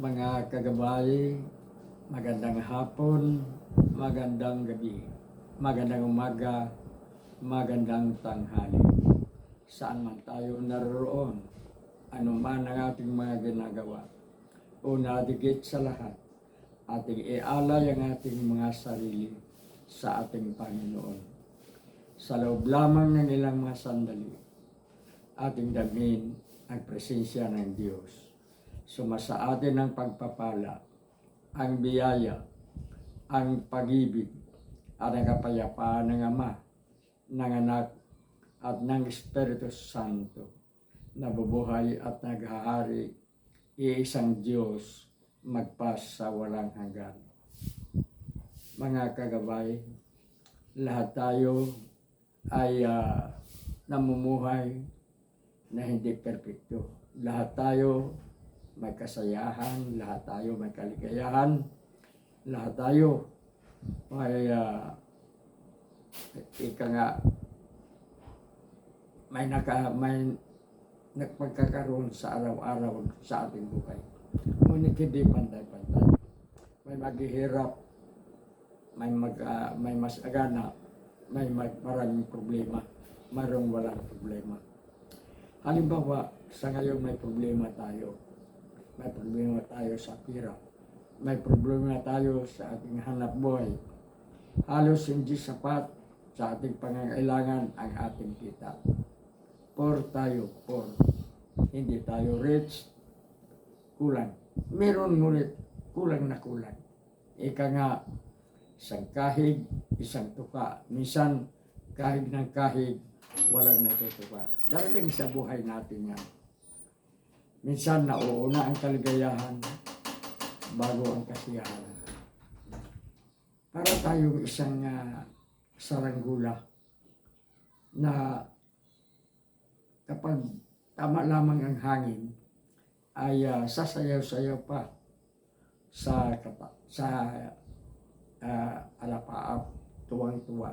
Mga kagabay, magandang hapon, magandang gabi, magandang umaga, magandang tanghali. Saan man tayo naroon, ano man ang ating mga ginagawa. Una, digit sa lahat, ating ialay ang ating mga sarili sa ating Panginoon. Sa loob lamang ng ilang mga sandali, ating damin ang presensya ng Diyos. Sumasa atin ang pagpapala, ang biyaya, ang pag-ibig, at ang kapayapaan ng Ama, ng Anak, at ng Espiritu Santo, na bubuhay at naghahari, iisang Diyos, magpas sa walang hanggan. Mga kagabay, lahat tayo ay ah, namumuhay na hindi perpekto. Lahat tayo may kasayahan, lahat tayo may kaligayahan, lahat tayo may ah, ika nga may naka may nagpagkakaroon sa araw-araw sa ating buhay. Ngunit hindi pantay-pantay. May maghihirap, may mag ah, may mas agana, may mag, maraming problema, mayroong walang problema. Halimbawa, sa ngayon may problema tayo. May problema tayo sa pira. May problema tayo sa ating hanap buhay. Halos hindi sapat sa ating pangangailangan ang ating kita. Poor tayo, poor. Hindi tayo rich, kulang. Meron ngunit kulang na kulang. Ika nga, isang kahig, isang tuka. Minsan, kahig ng kahig, walang natutuka. Darating sa buhay natin yan. Minsan nauuna ang kaligayahan bago ang kasiyahan. Para tayong isang ah, saranggula na kapag tama lamang ang hangin ay ah, sasayaw-sayaw pa sa kapa, sa uh, alapaap, tuwang-tuwa.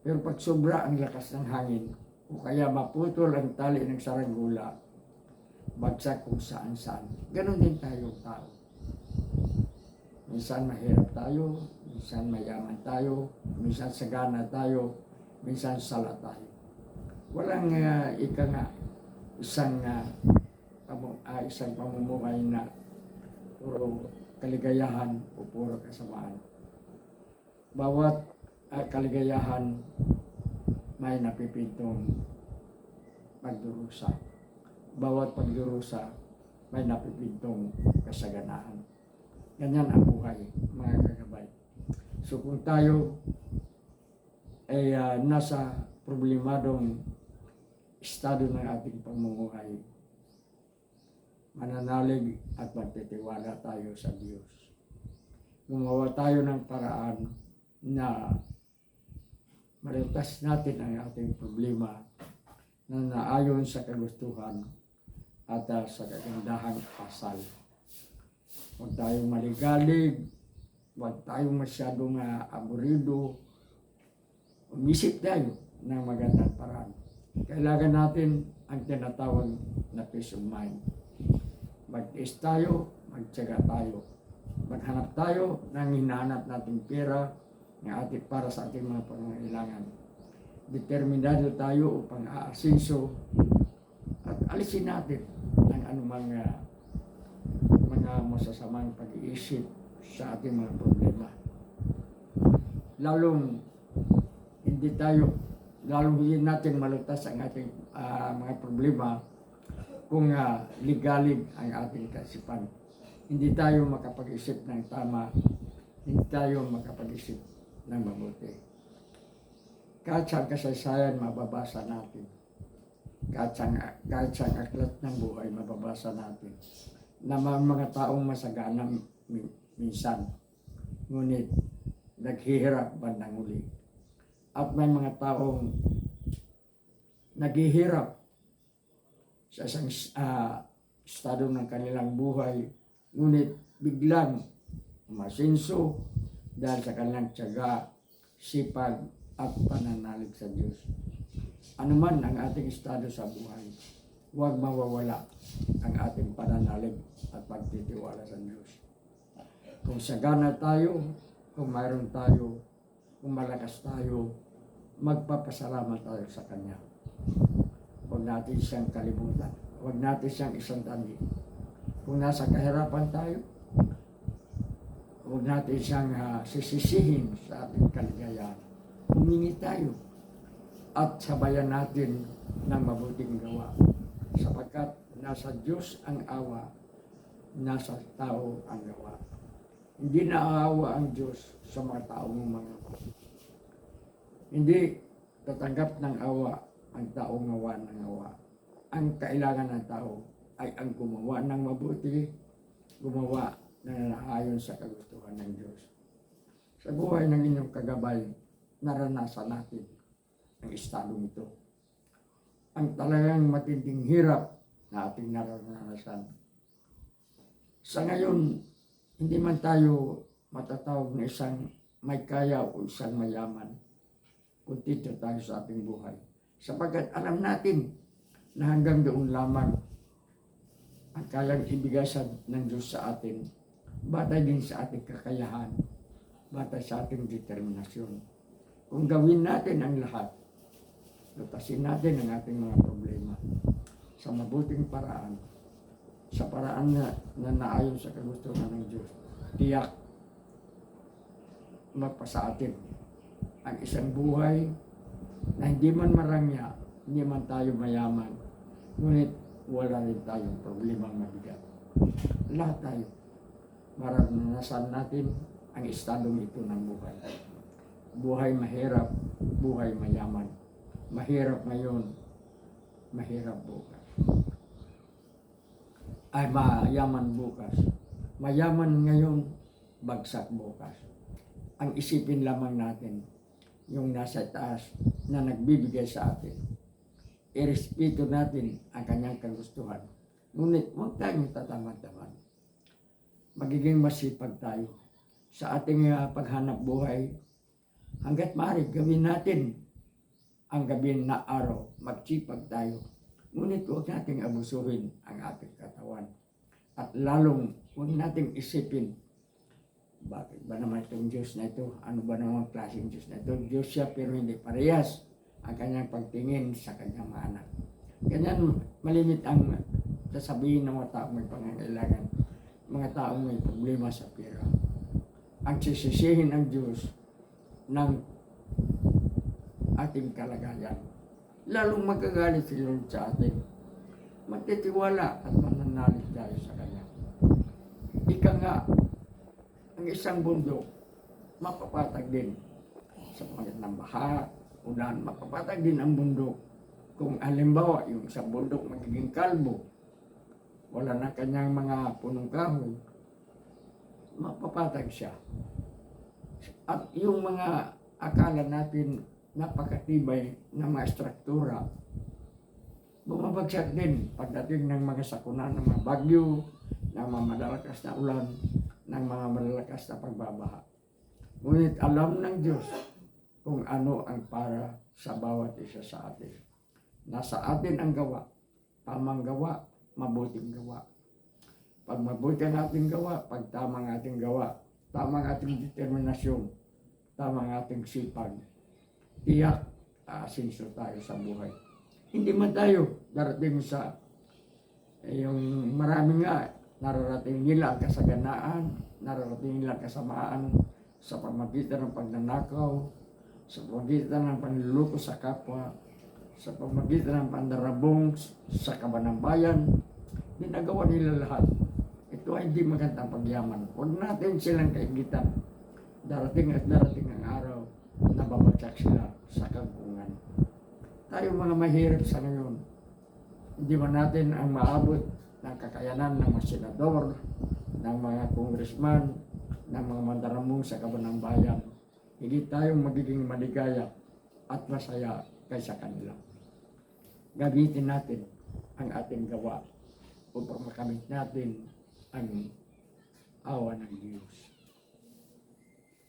Pero pag sobra ang lakas ng hangin, o kaya maputol ang tali ng saranggula, bagsak kung saan saan. Ganon din tayo tao. Minsan mahirap tayo, minsan mayaman tayo, minsan sagana tayo, minsan sala tayo. Walang uh, ika nga, isang, uh, pamu- ah, isang pamumuhay na puro kaligayahan o puro kasamaan. Bawat ah, kaligayahan may napipintong pagdurusa. Bawat pagdurusa may napipintong kasaganaan. Ganyan ang buhay, mga kagabay. So kung tayo ay ah, nasa problemadong estado ng ating pamumuhay, mananalig at magtitiwala tayo sa Diyos. Gumawa tayo ng paraan na malutas natin ang ating problema na naayon sa kagustuhan at ah, sa kagandahang asal. Huwag tayong maligalig, huwag tayong masyadong uh, aburido, umisip tayo ng magandang paraan. Kailangan natin ang tinatawag na peace of mind. Mag-is tayo, magtyaga tayo. Maghanap tayo ng hinahanap nating pera na ating para sa ating mga pangangailangan. Determinado tayo upang aasinso at alisin natin ang anumang uh, mga masasamang pag-iisip sa ating mga problema. Lalong hindi tayo, lalong hindi natin malutas ang ating ah, mga problema kung uh, ligalig ang ating kaisipan. Hindi tayo makapag-isip ng tama, hindi tayo makapag-isip ng mabuti. Kahit sa kasaysayan, mababasa natin. Kahit sa, kahit sa aklat ng buhay, mababasa natin na mga taong masagana mi- minsan. Ngunit naghihirap bandang uli. At may mga taong naghihirap sa isang ah, estado ng kanilang buhay, ngunit biglang masinso dahil sa kanilang tiyaga, sipag at pananalig sa Diyos. Ano man ang ating estado sa buhay, huwag mawawala ang ating pananalig at pagtitiwala sa Diyos. Kung sagana tayo, kung mayroon tayo, kung malakas tayo, magpapasalamat tayo sa Kanya. Huwag natin siyang kalimutan. Huwag natin siyang isang tandi. Kung nasa kahirapan tayo, huwag natin siyang ah, sisisihin sa ating kaligayahan. Humingi tayo at sabayan natin ng mabuting gawa. Sapagkat nasa Diyos ang awa, nasa tao ang gawa. Hindi naaawa ang Diyos sa mga taong mga Hindi tatanggap ng awa ang taong gawa ng awa. Ang kailangan ng tao ay ang gumawa ng mabuti, gumawa na naayon sa kagustuhan ng Diyos. Sa buhay ng inyong kagabay, naranasan natin ang estadong ito. Ang talagang matinding hirap na ating naranasan. Sa ngayon, hindi man tayo matatawag na isang may kaya o isang mayaman. Kuntito tayo sa ating buhay. Sapagkat alam natin na hanggang doon lamang ang kayang ibigay sa, ng Diyos sa atin. Batay din sa ating kakayahan. Batay sa ating determinasyon. Kung gawin natin ang lahat, lutasin natin ang ating mga problema sa mabuting paraan, sa paraan na, na naayon sa kagustuhan ng Diyos, tiyak magpasa atin ang isang buhay na hindi man marangya, hindi man tayo mayaman, ngunit wala rin tayong problemang mabigat. Lahat tayo, maranasan natin ang estadong ito ng buhay. Buhay mahirap, buhay mayaman. Mahirap ngayon, mahirap bukas. Ay mayaman bukas. Mayaman ngayon, bagsak bukas. Ang isipin lamang natin, yung nasa taas na nagbibigay sa atin. Irespeto natin ang kanyang kagustuhan. Ngunit huwag tayong tatamad-tamad. Magiging masipag tayo sa ating ah, paghanap buhay. Hanggat maaari, gawin natin ang gabi na araw, magsipag tayo. Ngunit huwag nating abusuhin ang ating katawan. At lalong huwag nating isipin, bakit ba naman itong Diyos na ito? Ano ba naman klaseng Diyos na ito? Diyos siya pero hindi parehas ang kanyang pagtingin sa kanyang mga anak. Ganyan malimit ang sasabihin ng mga taong may pangangailangan, mga taong may problema sa pera. Ang sisisihin ng Diyos ng ating kalagayan. Lalong magagalit si Lord sa atin. Magtitiwala at mananalig tayo sa Kanya. Ika nga, ang isang bundok, mapapatag din sa pangit ng baha, ulan, mapapatag din ang bundok. Kung halimbawa, yung isang bundok magiging kalbo, wala na kanyang mga punong kahoy, mapapatag siya. At yung mga akala natin napakatibay na mga struktura, bumabagsak din pagdating ng mga sakuna ng mga bagyo, ng mga malalakas na ulan, ng mga malalakas na pagbabaha. Ngunit alam ng Diyos kung ano ang para sa bawat isa sa atin. Nasa atin ang gawa, tamang gawa, mabuting gawa. Pag mabuti ang ating gawa, pag tamang ating gawa, tamang ating determinasyon, tamang ating sipag, tiyak aasinso tayo sa buhay. Hindi man tayo darating sa eh, yung marami nga nararating nila ang kasaganaan, nararating nila ang kasamaan sa pamagitan ng pagnanakaw, sa pamagitan ng panluloko sa kapwa, sa pamagitan ng pandarabong sa kabanambayan, ginagawa nila lahat. Ito ay hindi magandang pagyaman. Huwag natin silang kaigitan. Darating at darating ang araw na babagsak sila sa kagpungan. Tayo mga mahirap sa ngayon, hindi man natin ang maabot ng kakayanan ng mga senador, ng mga congressman, ng mga mandaramong sa kabanang bayan. Hindi tayo magiging maligaya at masaya kaysa kanila. Gamitin natin ang ating gawa upang makamit natin ang awa ng Diyos.